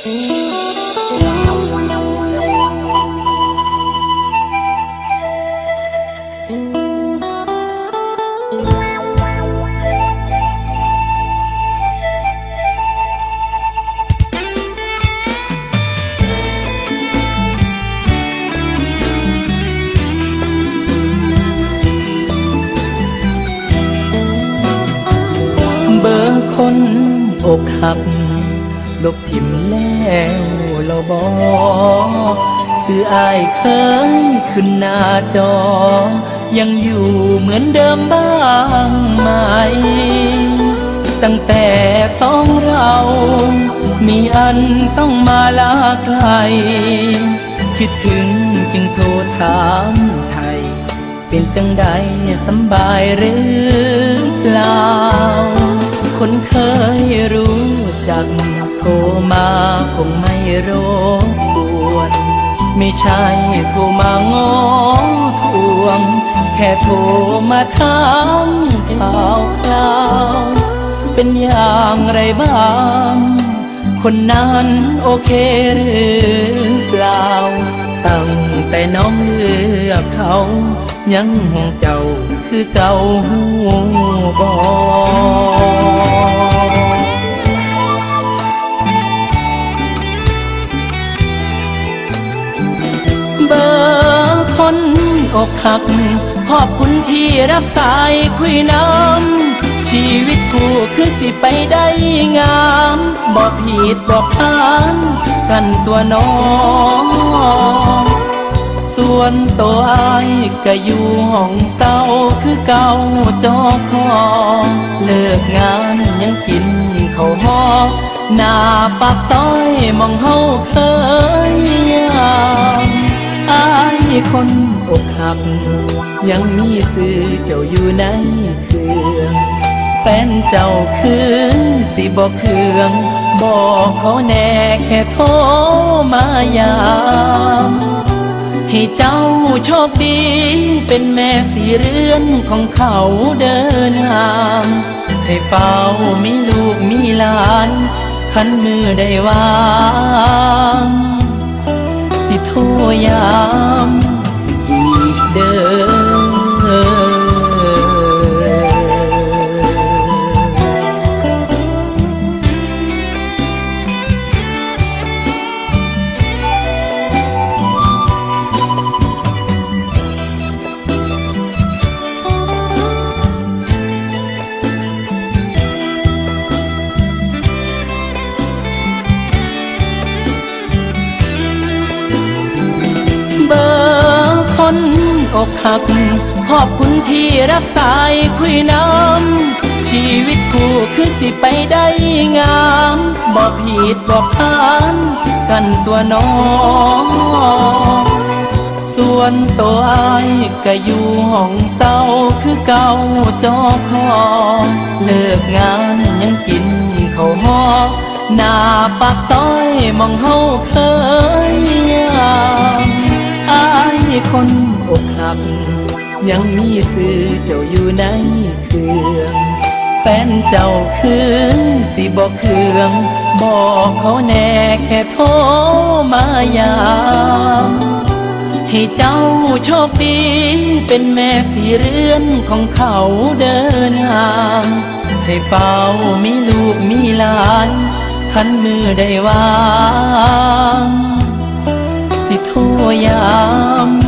เบอร์คนอกหัก ลบทิมแล้วเราบอสื่ออายเคยขึ้นหน้าจอ ยังอยู่เหมือนเดิมบ้างไหม ตั้งแต่สองเรา มีอันต้องมาลาไกล คิดถึงจึงโทรถามไทย เป็นจังใดสำบายหรือเปล่า คนเคยรู้จัก โทรมาคงไม่รบกวน ไม่ใช่โทรมางอทวง แค่โทรมาถามข่าวคราว เป็นอย่างไรบ้าง คนนั้นโอเคหรือเปล่า ตั้งแต่น้องเลือกเขา ยังห่วงเจ้าคือเก่าหูบอ คนอกหัก ขอบคุณที่รับสายคุยน้ำ ชีวิตคู่คือสิไปได้งาม บอกผิดบอกพานกันตัวน้องส่วนตัวอายก็อยู่ห้องเศร้าคือเก่าจอคอ เลิกงานยังกินข้าวหอหน้าปากซอยมองเฮาเคย คนอกหัก ยังมีสื่อเจ้าอยู่ในเครื่องแฟนเจ้าคือสิบอกเครื่องบอกเขาแน่แค่โทรมายามให้เจ้าโชคดี เป็นแม่สีเรือนของเขาเดินทางให้เฝ้ามีลูกมีหลานขันมือได้วาง สิโทรยาม เบอร์คนอกหัก ขอบคุณที่รับสายคุยน้ำ ชีวิตคู่คือสิไปได้งามบอกผิดบอกพานกันตัวน้องส่วนตัวอายก็อยู่ห้องเศร้าคือเก่าจอคอ เลิกงานยังกินข้าวหอหน้าปากซอยมองเฮาเคยยามอาย คนอกหัก ยังมีสื่อเจ้าอยู่ในเครื่อง แฟนเจ้าคือสิบอกเครื่อง บอกเขาแน่แค่โทรมายามให้เจ้าโชคดี เป็นแม่สีเรือนของเขาเดินทางให้เฝ้ามีลูกมีหลานขันมือได้วาง สิโทรยามอีกเด้อ